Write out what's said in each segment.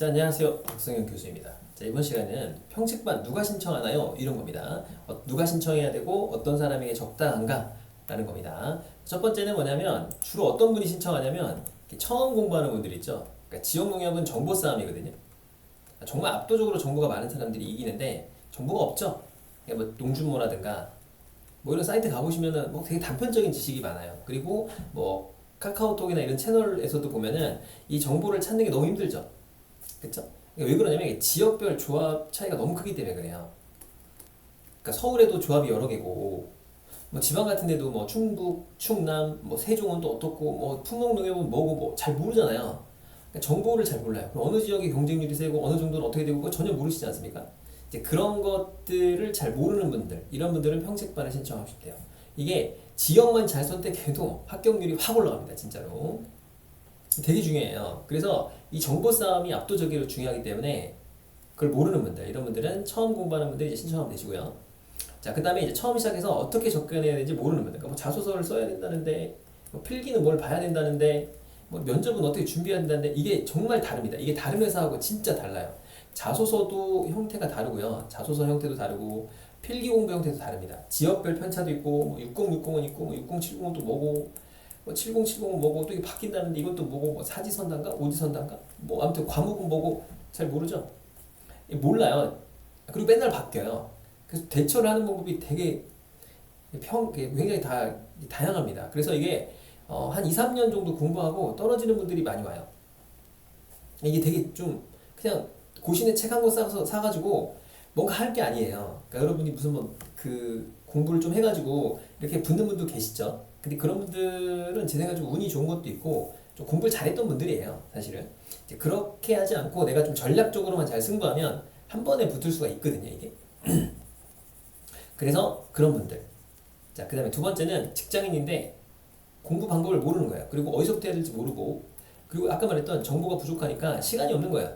자, 안녕하세요. 박성현 교수입니다. 자, 이번 시간은 평책반 누가 신청하나요? 이런 겁니다. 어, 누가 신청해야 되고 어떤 사람에게 적당한가? 라는 겁니다. 첫 번째는 뭐냐면 주로 어떤 분이 신청하냐면 처음 공부하는 분들 있죠. 그러니까 지역 농협은 정보 싸움이거든요. 정말 압도적으로 정보가 많은 사람들이 이기는데 정보가 없죠. 그러니까 뭐 농준모라든가 뭐 이런 사이트 가보시면은 뭐 되게 단편적인 지식이 많아요. 그리고 뭐 카카오톡이나 이런 채널에서도 보면은 이 정보를 찾는 게 너무 힘들죠. 그쵸? 그러니까 왜 그러냐면 지역별 조합 차이가 너무 크기 때문에 그래요. 그러니까 서울에도 조합이 여러 개고, 뭐 지방 같은 데도 뭐 충북, 충남, 뭐 세종은 또 어떻고, 뭐 풍목농협은 뭐고 뭐 잘 모르잖아요. 그러니까 정보를 잘 몰라요. 그럼 어느 지역의 경쟁률이 세고 어느 정도는 어떻게 되고 전혀 모르시지 않습니까? 이제 그런 것들을 잘 모르는 분들, 이런 분들은 평책반을 신청하시면 돼요. 이게 지역만 잘 선택해도 합격률이 확 올라갑니다, 진짜로. 되게 중요해요. 그래서 이 정보 싸움이 압도적으로 중요하기 때문에 그걸 모르는 분들, 이런 분들은 처음 공부하는 분들이 이제 신청하면 되시고요. 자, 그 다음에 이제 처음 시작해서 어떻게 접근해야 되는지 모르는 분들. 그러니까 뭐 자소서를 써야 된다는데, 뭐 필기는 뭘 봐야 된다는데, 뭐 면접은 어떻게 준비해야 된다는데, 이게 정말 다릅니다. 이게 다른 회사하고 진짜 달라요. 자소서도 형태가 다르고요. 자소서 형태도 다르고, 필기 공부 형태도 다릅니다. 지역별 편차도 있고, 뭐 6060은 있고, 뭐 6070은 또 뭐고, 뭐 7070은 뭐고, 또 이게 바뀐다는데 이것도 뭐고, 뭐 사지선단가, 오지선단가, 뭐 아무튼 과목은 뭐고 잘 모르죠. 몰라요. 그리고 맨날 바뀌어요. 그래서 대처를 하는 방법이 되게 평, 굉장히 다 다양합니다. 그래서 이게 어, 한 2, 3년 정도 공부하고 떨어지는 분들이 많이 와요. 이게 되게 좀 그냥 고시내 책한 권 사서 사가지고 뭔가 할 게 아니에요. 그러니까 여러분이 무슨 뭐 그 공부를 좀 해가지고 이렇게 붙는 분도 계시죠. 근데 그런 분들은 제 생각에 좀 운이 좋은 것도 있고 좀 공부를 잘했던 분들이에요. 사실은 이제 그렇게 하지 않고 내가 좀 전략적으로만 잘 승부하면 한 번에 붙을 수가 있거든요. 이게. 그래서 그런 분들. 자, 그 다음에 두 번째는 직장인인데 공부 방법을 모르는 거예요. 그리고 어디서부터 해야 될지 모르고 그리고 아까 말했던 정보가 부족하니까 시간이 없는 거예요.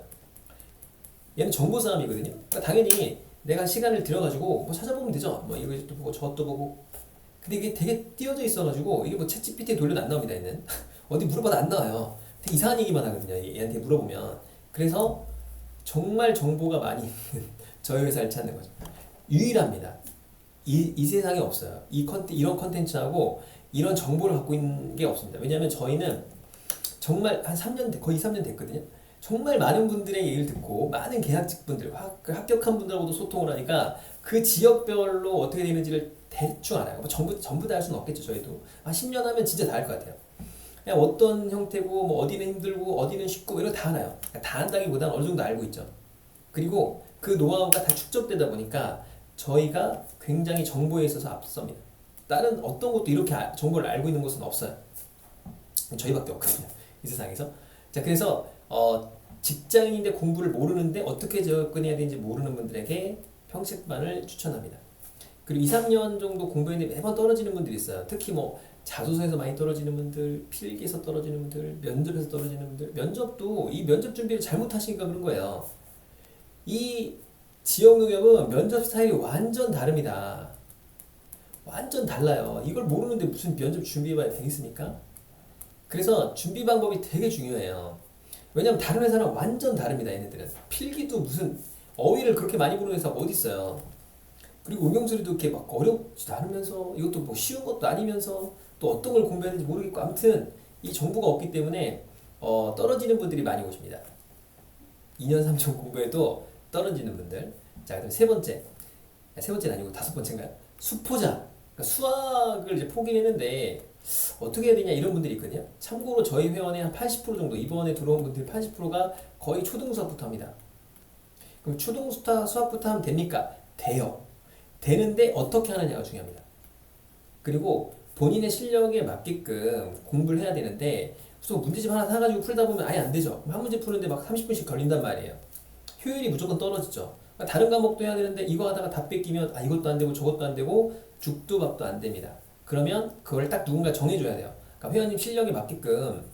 얘는 정보 싸움이거든요. 그러니까 당연히 내가 시간을 들여가지고 뭐 찾아보면 되죠. 뭐 이것도 보고 저것도 보고. 근데 이게 되게 띄어져 있어가지고 이게 뭐 챗GPT에 돌려도 안 나옵니다. 얘는 어디 물어봐도 안 나와요. 되게 이상한 얘기만 하거든요. 얘한테 물어보면. 그래서 정말 정보가 많이 있는 저희 회사를 찾는 거죠. 유일합니다. 이, 이 세상에 없어요. 이 컨텐, 이런 컨텐츠하고 이런 정보를 갖고 있는 게 없습니다. 왜냐하면 저희는 정말 한 3년, 돼- 거의 3년 됐거든요. 정말 많은 분들의 얘기를 듣고 많은 계약직분들, 합- 그 합격한 분들하고도 소통을 하니까 그 지역별로 어떻게 되는지를 대충 알아요. 뭐 전부, 전부 다 할 수는 없겠죠, 저희도. 한 10년 하면 진짜 다 할 것 같아요. 그냥 어떤 형태고, 뭐 어디는 힘들고, 어디는 쉽고, 이런 거다 알아요. 그러니까 다 한다기보다는 어느 정도 알고 있죠. 그리고 그 노하우가 다 축적되다 보니까 저희가 굉장히 정보에 있어서 앞섭니다. 다른 어떤 것도 이렇게 아- 정보를 알고 있는 곳은 없어요. 저희밖에 없거든요. 이 세상에서. 자, 그래서 어, 직장인인데 공부를 모르는데 어떻게 접근해야 되는지 모르는 분들에게 평책반을 추천합니다. 그리고 2, 3년 정도 공부했는데 매번 떨어지는 분들이 있어요. 특히 뭐 자소서에서 많이 떨어지는 분들, 필기에서 떨어지는 분들, 면접에서 떨어지는 분들, 면접도 이 면접 준비를 잘못하시니까 그런 거예요. 이 지역 농협은 면접 스타일이 완전 다릅니다. 완전 달라요. 이걸 모르는데 무슨 면접 준비해봐야 되겠습니까? 그래서 준비 방법이 되게 중요해요. 왜냐면 다른 회사랑 완전 다릅니다. 얘네들은 필기도 무슨 어휘를 그렇게 많이 부르는 회사가 어디 있어요? 그리고 응용소리도 이렇게 막 어렵지도 않으면서 이것도 뭐 쉬운 것도 아니면서 또 어떤 걸 공부해야 되는지 모르겠고 아무튼 이 정보가 없기 때문에 어, 떨어지는 분들이 많이 오십니다. 2년 3년 공부해도 떨어지는 분들. 자, 그다음 세 번째. 아, 세 번째는 아니고 다섯 번째인가요? 수포자. 그러니까 수학을 이제 포기했는데 어떻게 해야 되냐 이런 분들이 있거든요. 참고로 저희 회원의 한 80% 정도 이번에 들어온 분들 80%가 거의 초등수학부터 합니다. 그럼 초등수학 수학부터 하면 됩니까? 돼요. 되는데 어떻게 하느냐가 중요합니다. 그리고 본인의 실력에 맞게끔 공부를 해야 되는데 무슨 문제집 하나 사가지고 풀다 보면 아예 안 되죠. 한 문제 푸는데 막 30분씩 걸린단 말이에요. 효율이 무조건 떨어지죠. 그러니까 다른 과목도 해야 되는데 이거 하다가 다 뺏기면 아 이것도 안 되고 저것도 안 되고 죽도 밥도 안 됩니다. 그러면 그걸 딱 누군가 정해줘야 돼요. 그러니까 회원님 실력에 맞게끔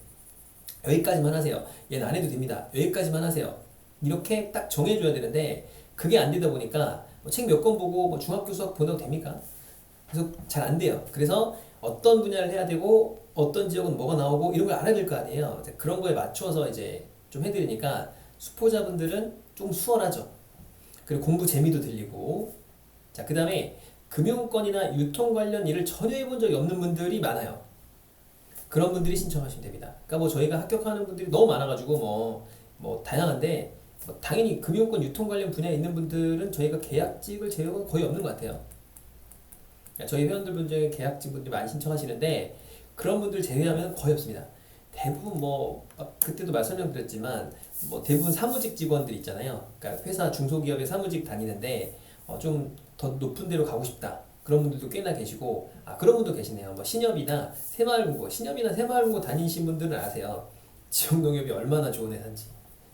여기까지만 하세요. 얘는 안 해도 됩니다. 여기까지만 하세요. 이렇게 딱 정해줘야 되는데 그게 안 되다 보니까 뭐 책몇 권 보고 뭐 중학교 수학 본다고 됩니까? 그래서 잘 안 돼요. 그래서 어떤 분야를 해야 되고 어떤 지역은 뭐가 나오고 이런 걸 알아야 될 거 아니에요. 그런 거에 맞춰서 이제 좀 해드리니까 수포자분들은 좀 수월하죠. 그리고 공부 재미도 들리고. 자, 그 다음에 금융권이나 유통 관련 일을 전혀 해본 적이 없는 분들이 많아요. 그런 분들이 신청하시면 됩니다. 그러니까 뭐 저희가 합격하는 분들이 너무 많아가지고 뭐, 뭐 다양한데 뭐 당연히 금융권 유통 관련 분야에 있는 분들은 저희가 계약직을 제외하고 거의 없는 것 같아요. 그러니까 저희 회원들 중에 계약직 분들이 많이 신청하시는데 그런 분들 제외하면 거의 없습니다. 대부분 뭐 아, 그때도 말 설명드렸지만 뭐 대부분 사무직 직원들 있잖아요. 그러니까 회사 중소기업에 사무직 다니는데 어 좀더 높은 데로 가고 싶다. 그런 분들도 꽤나 계시고 아 그런 분도 계시네요. 뭐 신협이나 새마을금고, 신협이나 새마을금고 다니신 분들은 아세요. 지역 농협이 얼마나 좋은 회사인지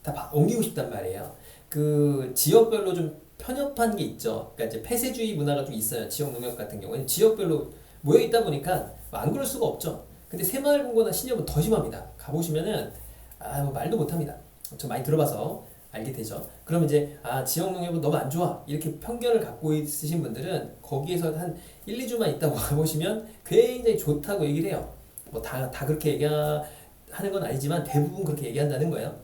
다 바- 옮기고 싶단 말이에요. 그 지역별로 좀 편협한 게 있죠. 그러니까 이제 폐쇄주의 문화가 좀 있어요. 지역 농협 같은 경우는 지역별로 모여 있다 보니까 안 그럴 수가 없죠. 근데 새마을금고나 신협은 더 심합니다. 가보시면은 아 뭐 말도 못합니다. 저 많이 들어봐서 알게 되죠. 그럼 이제 아 지역 농협은 너무 안 좋아 이렇게 편견을 갖고 있으신 분들은 거기에서 한 1, 2주만 있다고 가보시면 굉장히 좋다고 얘기를 해요. 뭐 다 다 그렇게 얘기하는 건 아니지만 대부분 그렇게 얘기한다는 거예요.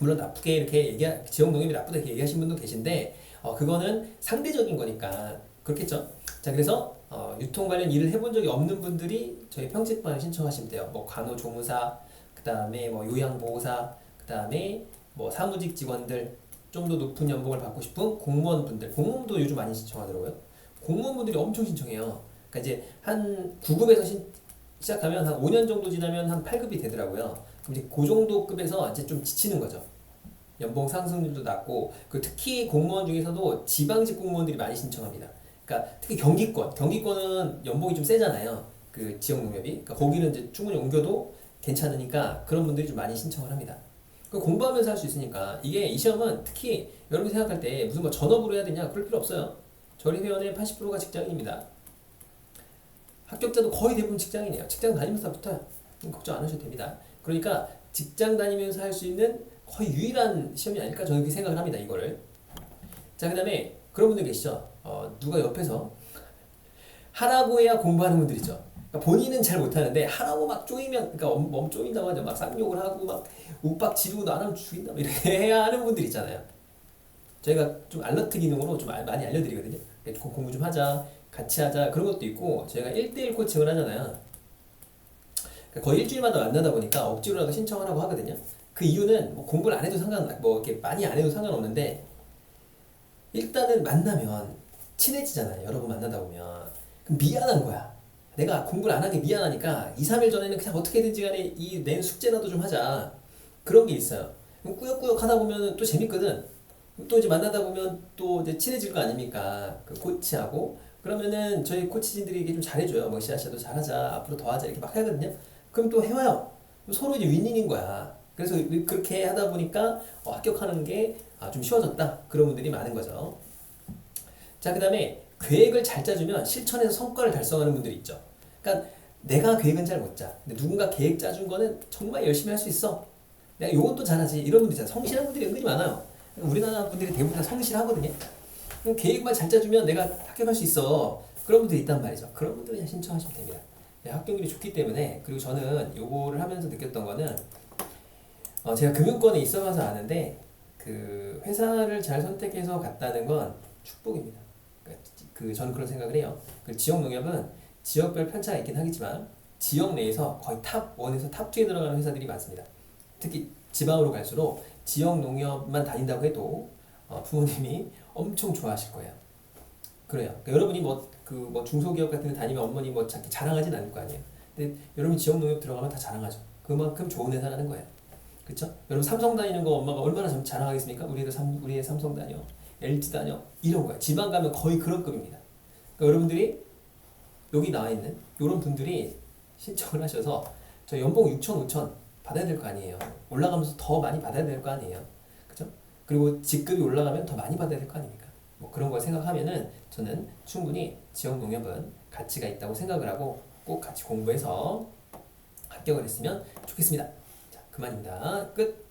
물론 나쁘게 이렇게 얘기 지역 농협이 나쁘다 이렇게 얘기하신 분도 계신데 어 그거는 상대적인 거니까 그렇겠죠. 자 그래서 어, 유통 관련 일을 해본 적이 없는 분들이 저희 평직반을 신청하시면 돼요. 뭐 간호 조무사, 그 다음에 뭐 요양보호사, 그 다음에 뭐 사무직 직원들 좀 더 높은 연봉을 받고 싶은 공무원분들, 공무원도 요즘 많이 신청하더라고요. 공무원분들이 엄청 신청해요. 그러니까 이제 한 9급에서 신, 시작하면 한 5년 정도 지나면 한 8급이 되더라고요. 그럼 이제 그 정도 급에서 이제 좀 지치는 거죠. 연봉 상승률도 낮고 그 특히 공무원 중에서도 지방직 공무원들이 많이 신청합니다. 그러니까 특히 경기권, 경기권은 연봉이 좀 세잖아요. 그 지역 농협이. 그러니까 거기는 이제 충분히 옮겨도 괜찮으니까 그런 분들이 좀 많이 신청을 합니다. 그 공부하면서 할 수 있으니까 이게 이 시험은 특히 여러분이 생각할 때 무슨 뭐 전업으로 해야 되냐 그럴 필요 없어요. 저희 회원의 80%가 직장인입니다. 합격자도 거의 대부분 직장인이에요. 직장 다니면서 붙어요. 걱정 안 하셔도 됩니다. 그러니까 직장 다니면서 할 수 있는 거의 유일한 시험이 아닐까 저는 그렇게 생각을 합니다. 이거를. 자, 그 다음에 그런 분들 계시죠. 어, 누가 옆에서 하라고 해야 공부하는 분들 있죠. 그러니까 본인은 잘 못하는데 하라고 막 쪼이면 그러니까 엄, 엄 쪼인다고 하죠. 막 쌍욕을 하고 막 욱박 지르고 하면 죽인다 뭐 이렇게 해야 하는 분들 있잖아요. 저희가 좀 알러트 기능으로 좀 알- 많이 알려드리거든요. 공- 공부 좀 하자, 같이 하자 그런 것도 있고 저희가 1대1 코칭을 하잖아요. 그러니까 거의 일주일마다 만나다 보니까 억지로라도 신청을 하고 하거든요. 그 이유는 뭐 공부를 안 해도 상관, 뭐 이렇게 많이 안 해도 상관없는데 일단은 만나면 친해지잖아요. 여러 번 만나다 보면 미안한 거야. 내가 공부를 안 하게 미안하니까 2, 3일 전에는 그냥 어떻게든지 간에 이 낸 숙제라도 좀 하자. 그런 게 있어요. 꾸역꾸역 하다 보면 또 재밌거든. 또 이제 만나다 보면 또 이제 친해질 거 아닙니까? 그 코치하고. 그러면은 저희 코치진들이 이게 좀 잘해줘요. 뭐 시아시아도 잘하자. 앞으로 더 하자. 이렇게 막 하거든요. 그럼 또 해와요. 서로 이제 윈윈인 거야. 그래서 그렇게 하다 보니까 어, 합격하는 게 아, 좀 쉬워졌다. 그런 분들이 많은 거죠. 자, 그 다음에 계획을 잘 짜주면 실천해서 성과를 달성하는 분들이 있죠. 그러니까 내가 계획은 잘 못 짜. 근데 누군가 계획 짜준 거는 정말 열심히 할 수 있어. 내가 요건 또 잘하지. 이런 분들 있잖아. 성실한 분들이 은근히 많아요. 우리나라 분들이 대부분 다 성실하거든요. 그럼 계획만 잘 짜주면 내가 합격할 수 있어. 그런 분들이 있단 말이죠. 그런 분들은 그냥 신청하시면 됩니다. 네, 합격률이 좋기 때문에 그리고 저는 요거를 하면서 느꼈던 거는 어, 제가 금융권에 있어봐서 아는데 그 회사를 잘 선택해서 갔다는 건 축복입니다. 그 저는 그런 생각을 해요. 그 지역 농협은 지역별 편차가 있긴 하겠지만 지역 내에서 거의 탑 1에서 탑 2에 들어가는 회사들이 많습니다. 특히 지방으로 갈수록 지역 농협만 다닌다고 해도 어, 부모님이 엄청 좋아하실 거예요. 그래요. 그러니까 여러분이 뭐 그 뭐 중소기업 같은 데 다니면 어머니 뭐 자기 자랑하진 않을 거 아니에요. 근데 여러분 지역 농협 들어가면 다 자랑하죠. 그만큼 좋은 회사라는 거예요. 그렇죠? 여러분 삼성 다니는 거 엄마가 얼마나 참 자랑하겠습니까? 우리 애들 삼 우리 애 삼성 다녀, LG 다녀 이런 거야. 지방 가면 거의 그런 급입니다. 그러니까 여러분들이 여기 나와 있는 이런 분들이 신청을 하셔서 저 연봉 6천, 5천 받아야 될 거 아니에요. 올라가면서 더 많이 받아야 될 거 아니에요. 그죠? 그리고 직급이 올라가면 더 많이 받아야 될 거 아닙니까? 뭐 그런 걸 생각하면은 저는 충분히 지역 농협은 가치가 있다고 생각을 하고 꼭 같이 공부해서 합격을 했으면 좋겠습니다. 자, 그만입니다. 끝.